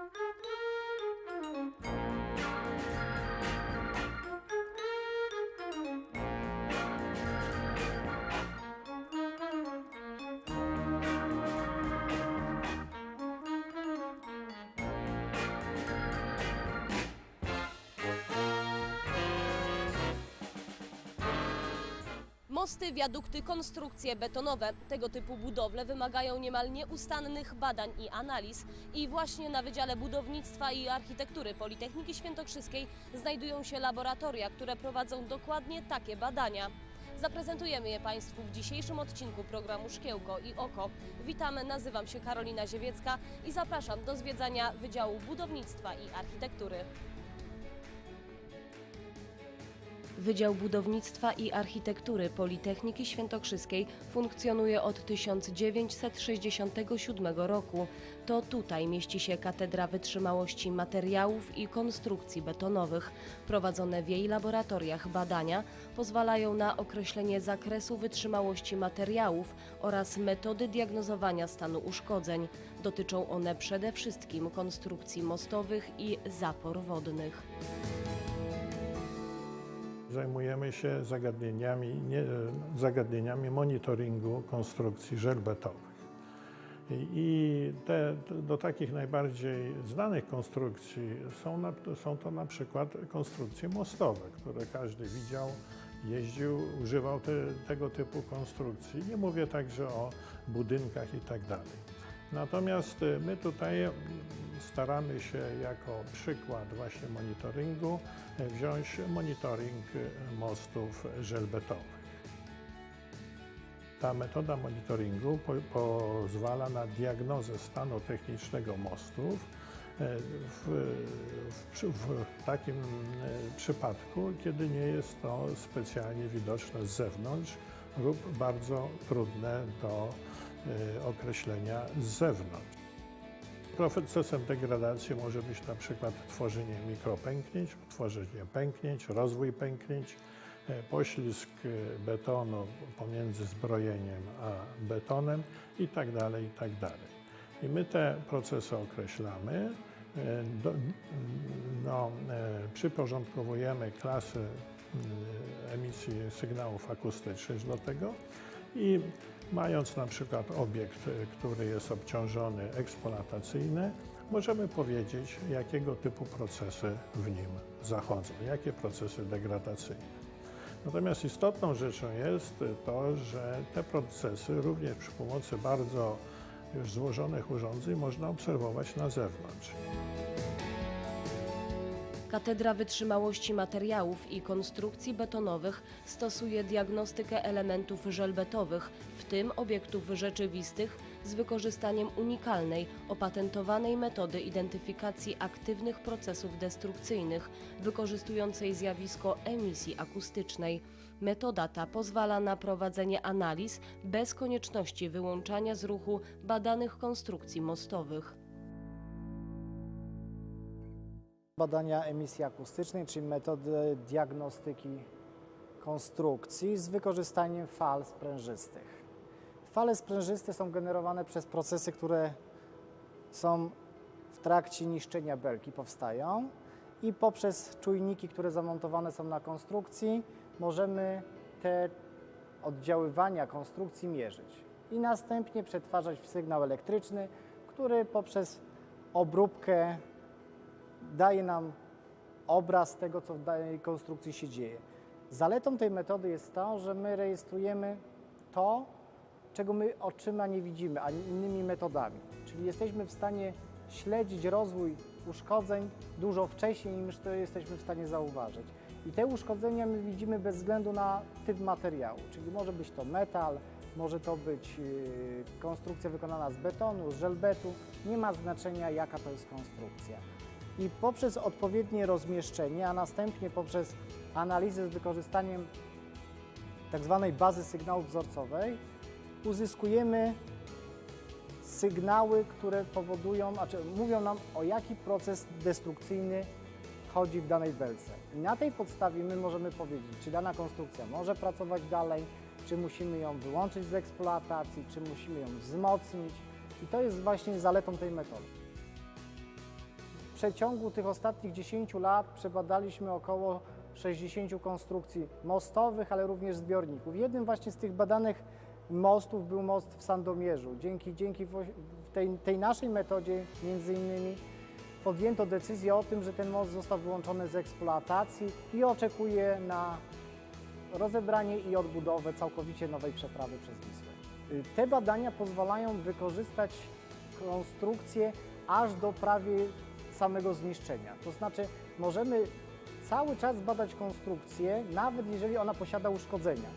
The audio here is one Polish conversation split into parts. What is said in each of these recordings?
Thank you. Mosty, wiadukty, konstrukcje betonowe. Tego typu budowle wymagają niemal nieustannych badań i analiz. I właśnie na Wydziale Budownictwa i Architektury Politechniki Świętokrzyskiej znajdują się laboratoria, które prowadzą dokładnie takie badania. Zaprezentujemy je Państwu w dzisiejszym odcinku programu Szkiełko i Oko. Witamy, nazywam się Karolina Ziewiecka i zapraszam do zwiedzania Wydziału Budownictwa i Architektury. Wydział Budownictwa i Architektury Politechniki Świętokrzyskiej funkcjonuje od 1967 roku. To tutaj mieści się Katedra Wytrzymałości Materiałów i Konstrukcji Betonowych. Prowadzone w jej laboratoriach badania pozwalają na określenie zakresu wytrzymałości materiałów oraz metody diagnozowania stanu uszkodzeń. Dotyczą one przede wszystkim konstrukcji mostowych i zapor wodnych. Zajmujemy się zagadnieniami, nie, zagadnieniami monitoringu konstrukcji żelbetowych. I- I te, do takich najbardziej znanych konstrukcji są, na, są to na przykład konstrukcje mostowe, które każdy widział, jeździł, używał te, tego typu konstrukcji. Nie mówię także o budynkach i tak dalej. Natomiast y, my tutaj staramy się jako przykład właśnie monitoringu y, wziąć monitoring y, mostów żelbetowych. Ta metoda monitoringu po, pozwala na diagnozę stanu technicznego mostów w, w, w takim przypadku, kiedy nie jest to specjalnie widoczne z zewnątrz lub bardzo trudne do określenia z zewnątrz. Procesem degradacji może być na przykład tworzenie mikropęknięć, tworzenie pęknięć, rozwój pęknięć, e, poślizg e, betonu pomiędzy zbrojeniem a betonem i tak dalej, i tak. I my te procesy określamy, e, do, no, e, przyporządkowujemy klasy mm, emisji sygnałów akustycznych do tego i mając na przykład obiekt, y, który jest obciążony eksploatacyjny, możemy powiedzieć, jakiego typu procesy w nim zachodzą, jakie procesy degradacyjne. Natomiast istotną rzeczą jest to, że te procesy również przy pomocy bardzo już złożonych urządzeń można obserwować na zewnątrz. Katedra Wytrzymałości Materiałów i Konstrukcji Betonowych stosuje diagnostykę elementów żelbetowych, w tym obiektów rzeczywistych, z wykorzystaniem unikalnej, opatentowanej metody identyfikacji aktywnych procesów destrukcyjnych, wykorzystującej zjawisko emisji akustycznej. Metoda ta pozwala na prowadzenie analiz bez konieczności wyłączania z ruchu badanych konstrukcji mostowych. Badania emisji akustycznej, czyli metody diagnostyki konstrukcji z wykorzystaniem fal sprężystych. Fale sprężyste są generowane przez procesy, które są w trakcie niszczenia belki, powstają i poprzez czujniki, które zamontowane są na konstrukcji, możemy te oddziaływania konstrukcji mierzyć i następnie przetwarzać w sygnał elektryczny, który poprzez obróbkę daje nam obraz tego, co w danej konstrukcji się dzieje. Zaletą tej metody jest to, że my rejestrujemy to, czego my oczyma nie widzimy, ani innymi metodami. Czyli jesteśmy w stanie śledzić rozwój uszkodzeń dużo wcześniej, niż to jesteśmy w stanie zauważyć. I te uszkodzenia my widzimy bez względu na typ materiału, czyli może być to metal, może to być yy, konstrukcja wykonana z betonu, z żelbetu, nie ma znaczenia jaka to jest konstrukcja i poprzez odpowiednie rozmieszczenie, a następnie poprzez analizę z wykorzystaniem tak zwanej bazy sygnałów wzorcowej uzyskujemy sygnały, które powodują, znaczy mówią nam o jaki proces destrukcyjny chodzi w danej belce. I na tej podstawie my możemy powiedzieć, czy dana konstrukcja może pracować dalej, czy musimy ją wyłączyć z eksploatacji, czy musimy ją wzmocnić. I to jest właśnie zaletą tej metody. Przeciągu tych ostatnich 10 lat przebadaliśmy około 60 konstrukcji mostowych, ale również zbiorników. Jednym właśnie z tych badanych mostów był most w Sandomierzu. Dzięki, dzięki tej, tej naszej metodzie między innymi podjęto decyzję o tym, że ten most został wyłączony z eksploatacji i oczekuje na rozebranie i odbudowę całkowicie nowej przeprawy przez Wisłę. Y, Te badania pozwalają wykorzystać konstrukcję aż do prawie samego zniszczenia. To znaczy możemy cały czas badać konstrukcję, nawet jeżeli ona posiada uszkodzenia,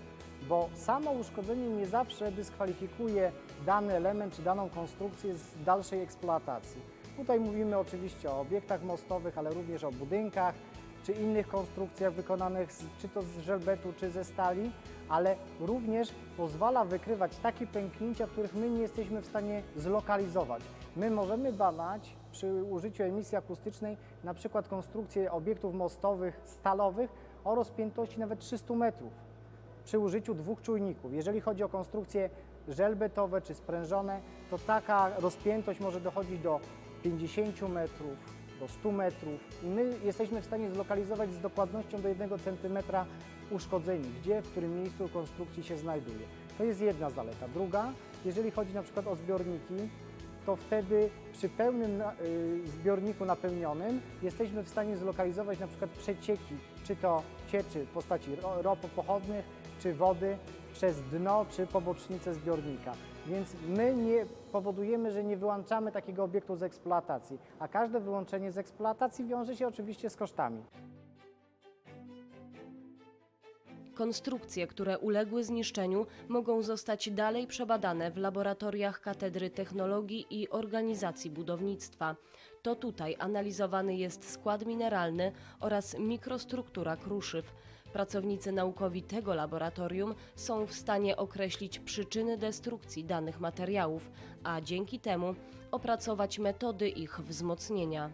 bo samo uszkodzenie nie zawsze dyskwalifikuje dany element czy daną konstrukcję z dalszej eksploatacji. Tutaj mówimy oczywiście o obiektach mostowych, ale również o budynkach czy innych konstrukcjach wykonanych z, czy to z żelbetu, czy ze stali, ale również pozwala wykrywać takie pęknięcia, których my nie jesteśmy w stanie zlokalizować. My możemy badać przy użyciu emisji akustycznej na przykład konstrukcje obiektów mostowych stalowych o rozpiętości nawet 300 metrów przy użyciu dwóch czujników. Jeżeli chodzi o konstrukcje żelbetowe czy sprężone, to taka rozpiętość może dochodzić do 50 metrów, do 100 metrów i my jesteśmy w stanie zlokalizować z dokładnością do 1 cm uszkodzenie, gdzie, w którym miejscu konstrukcji się znajduje. To jest jedna zaleta. Druga, jeżeli chodzi na przykład o zbiorniki, to wtedy przy pełnym y, zbiorniku napełnionym jesteśmy w stanie zlokalizować na przykład przecieki, czy to cieczy w postaci ro- ropopochodnych, czy wody przez dno, czy pobocznicę zbiornika. Więc my nie powodujemy, że nie wyłączamy takiego obiektu z eksploatacji, a każde wyłączenie z eksploatacji wiąże się oczywiście z kosztami. Konstrukcje, które uległy zniszczeniu, mogą zostać dalej przebadane w laboratoriach Katedry Technologii i Organizacji Budownictwa. To tutaj analizowany jest skład mineralny oraz mikrostruktura kruszyw. Pracownicy naukowi tego laboratorium są w stanie określić przyczyny destrukcji danych materiałów, a dzięki temu opracować metody ich wzmocnienia.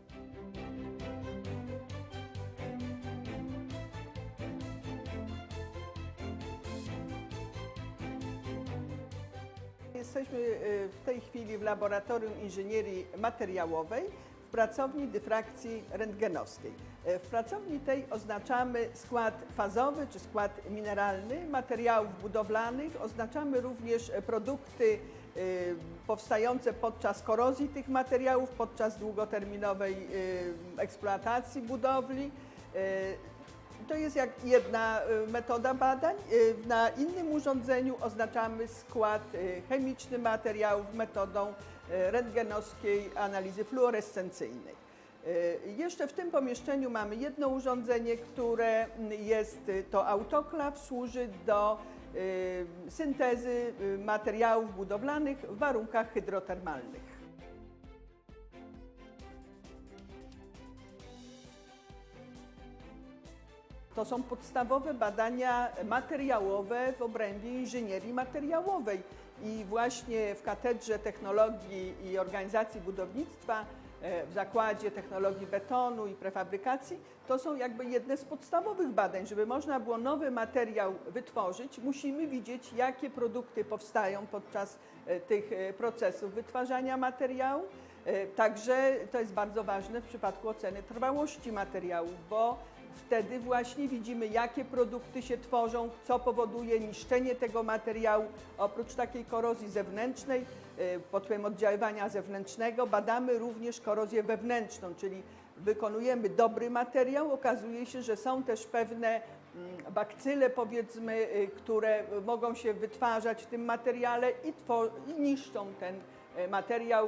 Jesteśmy y, w tej chwili w Laboratorium Inżynierii Materiałowej w pracowni dyfrakcji rentgenowskiej. Y, W pracowni tej oznaczamy skład fazowy czy skład mineralny materiałów budowlanych. Oznaczamy również produkty y, powstające podczas korozji tych materiałów, podczas długoterminowej eksploatacji budowli. To jest jak jedna y, metoda badań. Y, Na innym urządzeniu oznaczamy skład y, chemiczny materiałów metodą rentgenowskiej analizy fluorescencyjnej. Jeszcze w tym pomieszczeniu mamy jedno urządzenie, które jest to autoklaw, służy do syntezy materiałów budowlanych w warunkach hydrotermalnych. To są podstawowe badania materiałowe w obrębie inżynierii materiałowej. I właśnie w Katedrze Technologii i Organizacji Budownictwa, e, w Zakładzie Technologii Betonu i Prefabrykacji, to są jakby jedne z podstawowych badań. Żeby można było nowy materiał wytworzyć, musimy widzieć, jakie produkty powstają podczas e, tych e, procesów wytwarzania materiału. Także to jest bardzo ważne w przypadku oceny trwałości materiału, bo wtedy właśnie widzimy, jakie produkty się tworzą, co powoduje niszczenie tego materiału. Oprócz takiej korozji zewnętrznej, y, pod wpływem oddziaływania zewnętrznego, badamy również korozję wewnętrzną, czyli wykonujemy dobry materiał, okazuje się, że są też pewne mm, bakcyle, powiedzmy, y, które mogą się wytwarzać w tym materiale i, i niszczą ten y, materiał.